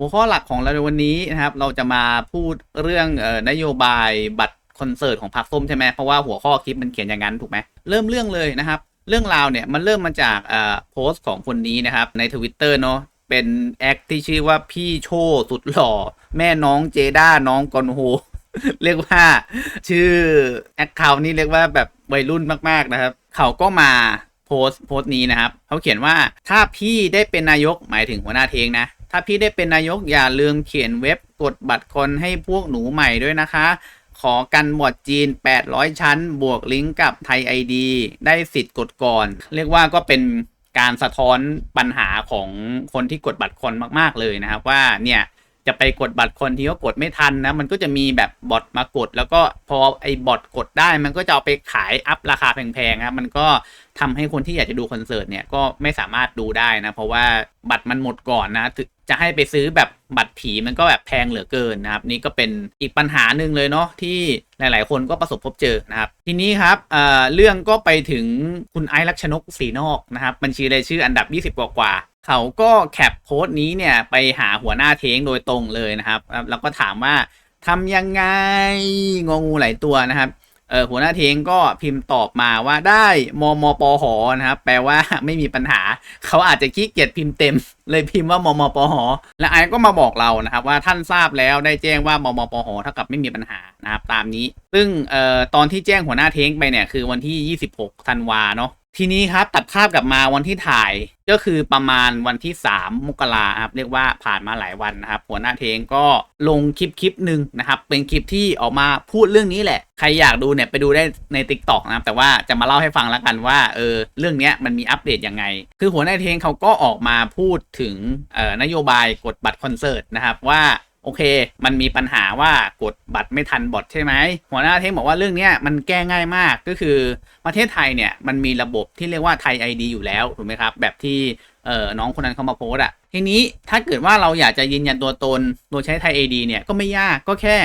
หัวข้อหลักของเราในวันนี้นะครับ เราจะมาพูดเรื่องเอ่อนโยบายบัตรคอนเสิร์ตของพรรคส้มใช่ไหมเพราะว่าหัวข้อคลิปมันเขียนอย่างนั้นถูกไหมเริ่มเรื่องเลยนะครับ เรื่องราวเนี่ยมันเริ่มมาจากเอ่อโพสต์ของคนนี้นะครับในทวิตเตอร์เนาะเป็นแอคที่ชื่อว่าพี่โชสุดหล่อ แม่น้องเจด้าน้องกอนโฮเรียกว่าชื่อแอคเคาท์นี่เรียกว่าแบบวัยรุ่นมากๆนะครับ เขาก็มาโพสต์โพสต์นี้นะครับ เขาเขียนว่าถ้าพี่ได้เป็นนายกหมายถึงหัวหน้าเทงนะ ถ้าพี่ได้เป็นนายกอย่าลืมเขียนเว็บกดบัตรคนให้พวกหนูใหม่ด้วยนะคะ ขอกันบอดจีน 800 ชั้น บวกลิงก์กับไทยไอดีได้สิทธิ์กดก่อน เรียกว่าก็เป็นการสะท้อนปัญหาของคนที่กดบัตรคนมาก ๆ เลยนะครับว่าเนี่ย จะไปกดบัตรคนที่เขากดไม่ทันนะ มันก็จะมีแบบบอทมากด แล้วก็พอไอ้บอทกดได้ มันก็จะเอาไปขายอัพราคาแพงๆครับมันก็ทำให้คนที่อยากจะดูคอนเสิร์ตเนี่ยก็ไม่สามารถดูได้นะ เพราะว่าบัตรมันหมดก่อนนะจะให้ไปซื้อแบบบัตรผีมันก็แบบแพงเหลือเกินนะครับ นี่ก็เป็นอีกปัญหาหนึ่งเลยเนาะที่หลาย ๆ คนก็ประสบพบเจอนะครับ ทีนี้ครับเอ่อเรื่องก็ไปถึงคุณไอซ์ลักษณกศรีนอกนะครับ บัญชีรายชื่ออันดับ 20 กว่า เขาก็แคปโพสต์นี้เนี่ยไปหาหัวหน้าเทงโดยตรงเลยนะครับ แล้วก็ถามว่าทำยังไงงองูหลายตัวนะครับเออหัวหน้าเทงก็พิมพ์ตอบมาว่าได้มมปหนะครับ แปลว่าไม่มีปัญหา เขาอาจจะขี้เกียจพิมพ์เต็ม เลยพิมพ์ว่ามมปหและไอ้ก็มาบอกเรานะครับ ว่าท่านทราบแล้วได้แจ้งว่ามมปหเท่ากับไม่มีปัญหานะครับตามนี้ ซึ่งเอ่อตอนที่แจ้งหัวหน้าเทงไปเนี่ยคือวันที่ 26ธันวาเนาะ ทีนี้ครับตัดภาพกลับมาวันที่ถ่ายก็คือประมาณวันที่ 3 มกราครับเรียกว่าผ่านมาหลายวันนะครับ หัวหน้าเทงก็ลงคลิปคลิปหนึ่งนะครับ เป็นคลิปที่ออกมาพูดเรื่องนี้แหละ ใครอยากดูเนี่ยไปดูได้ใน t ิ k t o k นะครับแต่ว่าจะมาเล่าให้ฟังแล้วกันว่าเออเรื่องนี้มันมีอัปเดตยังไง คือหัวหน้าเทงเขาก็ออกมาพูดถึงออนโยบายกดบัตรคอนเสิร์ตนะครับว่า โอเค มันมีปัญหาว่ากดบัตรไม่ทันบอทใช่ไหม หัวหน้าเทคบอกว่าเรื่องนี้มันแก้ง่ายมากก็คือประเทศไทยเนี่ยมันมีระบบที่เรียกว่าไทย ID อยู่แล้วถูกไหมครับ แบบที่เอ่อน้องคนนั้นเขามาโพสต์อะทีนี้ถ้าเกิดว่าเราอยากจะยืนยันตัวตนโดยใช้ไทย ID เนี่ยก็ไม่ยากก็แค่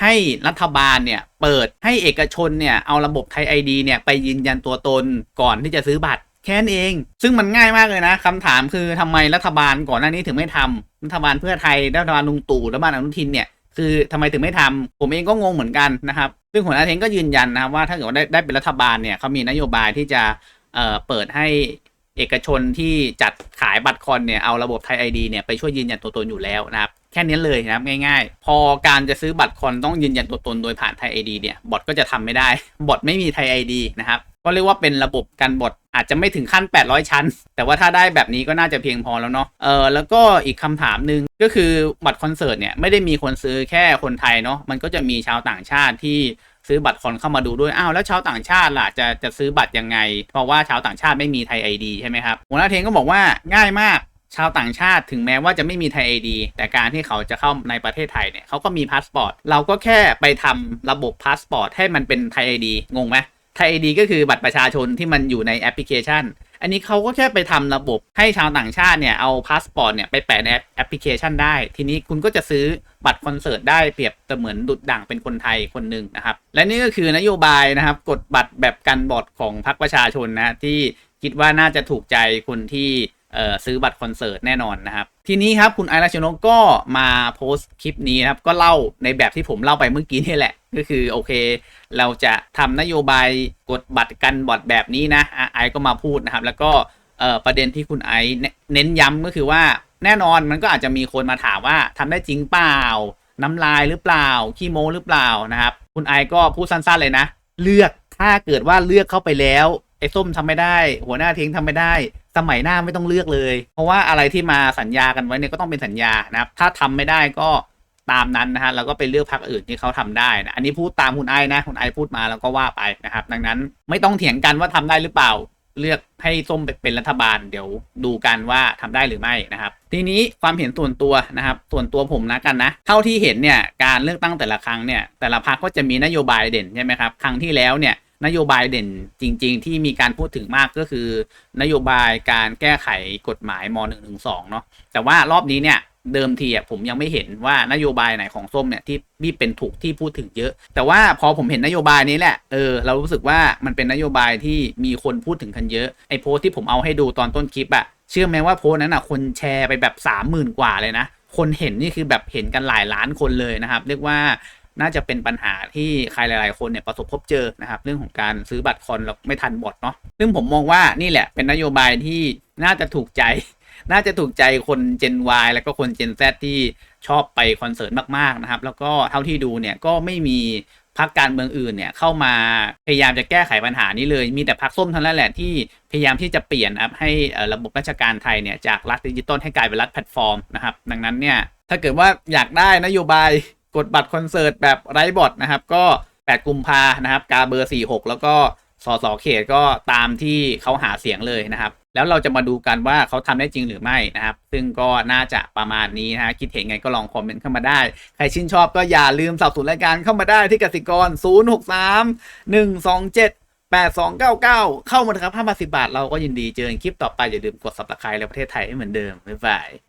ให้รัฐบาลเนี่ยเปิดให้เอกชนเนี่ยเอาระบบไทย ID เนี่ยไปยืนยันตัวตนก่อนที่จะซื้อบัตร แค่นั้นเอง ซึ่งมันง่ายมากเลยนะคำถามคือทำไมรัฐบาลก่อนหน้านี้ถึงไม่ทำรัฐบาลเพื่อไทย รัฐบาลลุงตู่ รัฐบาลอนุทินเนี่ย คือทำไมถึงไม่ทำผมเองก็งงเหมือนกันนะครับ ซึ่งหัวหน้าเทงก็ยืนยันนะครับว่าถ้าเกิดว่าได้ได้เป็นรัฐบาลเนี่ยเขามีนโยบายที่จะเอ่อเปิดให้เอกชนที่จัดขายบัตรคอนเนี่ย เอาระบบไทยไอดีเนี่ยไปช่วยยืนยันตัวตนอยู่แล้วนะครับ แค่นี้เลยนะครับง่ายๆ พอการจะซื้อบัตรคอนต้องยืนยันตัวตนโดยผ่านไทยไอดีเนี่ย บอทก็จะทำไม่ได้ บอทไม่มีไทยไอดีนะครับ ก็เรียกว่าเป็นระบบการบอท อาจจะไม่ถึงขั้น 800 ชั้น แต่ว่าถ้าได้แบบนี้ก็น่าจะเพียงพอแล้วเนาะเออแล้วก็อีกคำถามหนึ่งก็คือบัตรคอนเสิร์ตเนี่ยไม่ได้มีคนซื้อแค่คนไทยเนาะมันก็จะมีชาวต่างชาติที่ซื้อบัตรคอนเข้ามาดูด้วย อ้าว แล้วชาวต่างชาติล่ะ จะจะซื้อบัตรยังไง เพราะว่าชาวต่างชาติไม่มีไทยไอดีใช่ไหมครับหัวหน้าเทงก็บอกว่าง่ายมาก ชาวต่างชาติถึงแม้ว่าจะไม่มีไทยไอดีแต่การที่เขาจะเข้าในประเทศไทยเนี่ยเขาก็มีพาสปอร์ต เราก็แค่ไปทำระบบพาสปอร์ตให้มันเป็นไทยไอดีงงไหม ไทยไอดีก็คือบัตรประชาชนที่มันอยู่ในแอปพลิเคชัน อันนี้เขาก็แค่ไปทำระบบให้ชาวต่างชาติเนี่ย เอาพาสปอร์ตเนี่ย ไปแปะในแอปพลิเคชันได้ ทีนี้คุณก็จะซื้อบัตรคอนเสิร์ตได้เปรียบเสมือนดุดดั่งเป็นคนไทยคนหนึ่งนะครับ และนี่ก็คือนโยบายนะครับกดบัตรแบบกันบอดของพรรคประชาชนนะที่คิดว่าน่าจะถูกใจคนที่เออซื้อบัตรคอนเสิร์ตแน่นอนนะครับ ทีนี้ครับคุณไอราชนกก็มาโพสต์คลิปนี้ครับ ก็เล่าในแบบที่ผมเล่าไปเมื่อกี้นี่แหละ ก็คือโอเค เราจะทำนโยบายกดบัตรกันบอทแบบนี้นะไอก็มาพูดนะครับ แล้วก็ประเด็นที่คุณไอเนเน้นย้ำก็คือว่าแน่นอนมันก็อาจจะมีคนมาถามว่าทำได้จริงเปล่า น้ำลายหรือเปล่า ขี้โมหรือเปล่านะครับ คุณไอก็พูดสั้นๆเลยนะ เลือกถ้าเกิดว่าเลือกเข้าไปแล้วไอ้ส้มทำไม่ได้ หัวหน้าเทงทำไม่ได้ สมัยหน้าไม่ต้องเลือกเลย เพราะว่าอะไรที่มาสัญญากันไว้เนี่ยก็ต้องเป็นสัญญานะครับ ถ้าทำไม่ได้ก็ ตามนั้นนะฮะแล้วก็ไปเลือกพรรคอื่นที่เขาทำได้นะอันนี้พูดตามคุณไอ้นะคุณไอ้พูดมาแล้วก็ว่าไปนะครับ ดังนั้นไม่ต้องเถียงกันว่าทำได้หรือเปล่า เลือกให้ส้มเป็นรัฐบาล เดี๋ยวดูกันว่าทำได้หรือไม่นะครับ ทีนี้ความเห็นส่วนตัวนะครับ ส่วนตัวผมนะกันนะ เท่าที่เห็นเนี่ยการเลือกตั้งแต่ละครั้งเนี่ยแต่ละพรรคก็จะมีนโยบายเด่นใช่ไหมครับครั้งที่แล้วเนี่ยนโยบายเด่นจริง ๆ ที่มีการพูดถึงมากก็คือ นโยบายการแก้ไขกฎหมายม .112 เนาะแต่ว่ารอบนี้เนี่ย เดิมทีอะผมยังไม่เห็นว่านโยบายไหนของส้มเนี่ยที่ที่เป็นถูกที่พูดถึงเยอะ แต่ว่าพอผมเห็นนโยบายนี้แหละเออเรารู้สึกว่ามันเป็นนโยบายที่มีคนพูดถึงกันเยอะไอ้โพสที่ผมเอาให้ดูตอนต้นคลิปอะเชื่อไหมว่าโพสนั้นอะคนแชร์ไปแบบ30,000กว่าเลยนะคนเห็นนี่คือแบบเห็นกันหลายล้านคนเลยนะครับ เรียกว่าน่าจะเป็นปัญหาที่ใครหลาย ๆ คนเนี่ยประสบพบเจอนะครับ เรื่องของการซื้อบัตรคอนแล้วไม่ทันบอทเนาะซึ่งผมมองว่านี่แหละเป็นนโยบายที่น่าจะถูกใจ น่าจะถูกใจคน Gen Y แล้วก็คน Gen Z ที่ชอบไปคอนเสิร์ตมากๆนะครับ แล้วก็เท่าที่ดูเนี่ยก็ไม่มีพรรคการเมืองอื่นเนี่ยเข้ามาพยายามจะแก้ไขปัญหานี้เลย มีแต่พรรคส้มเท่านั้นแหละที่พยายามที่จะเปลี่ยนครับให้ระบบราชการไทยเนี่ยจากรัฐดิจิตอลให้กลายเป็นรัฐแพลตฟอร์มนะครับ ดังนั้นเนี่ยถ้าเกิดว่าอยากได้นโยบายกดบัตรคอนเสิร์ตแบบไร้บอทนะครับก็ 8 กุมภานะครับกาเบอร์ 46 แล้วก็ สสเขตก็ตามที่เขาหาเสียงเลยนะครับ แล้วเราจะมาดูกันว่าเขาทำได้จริงหรือไม่นะครับ ซึ่งก็น่าจะประมาณนี้นะฮะคิดเห็นไงก็ลองคอมเมนต์เข้ามาได้ ใครชื่นชอบก็อย่าลืมสับสนุนรายการเข้ามาได้ที่กสิกร 063 127 8299 เข้ามาถอะครับ5บาท10บาท เราก็ยินดีเจอกันคลิปต่อไปอย่าลืมกด subscribe และประเทศไทยให้เหมือนเดิมบ๊ายบาย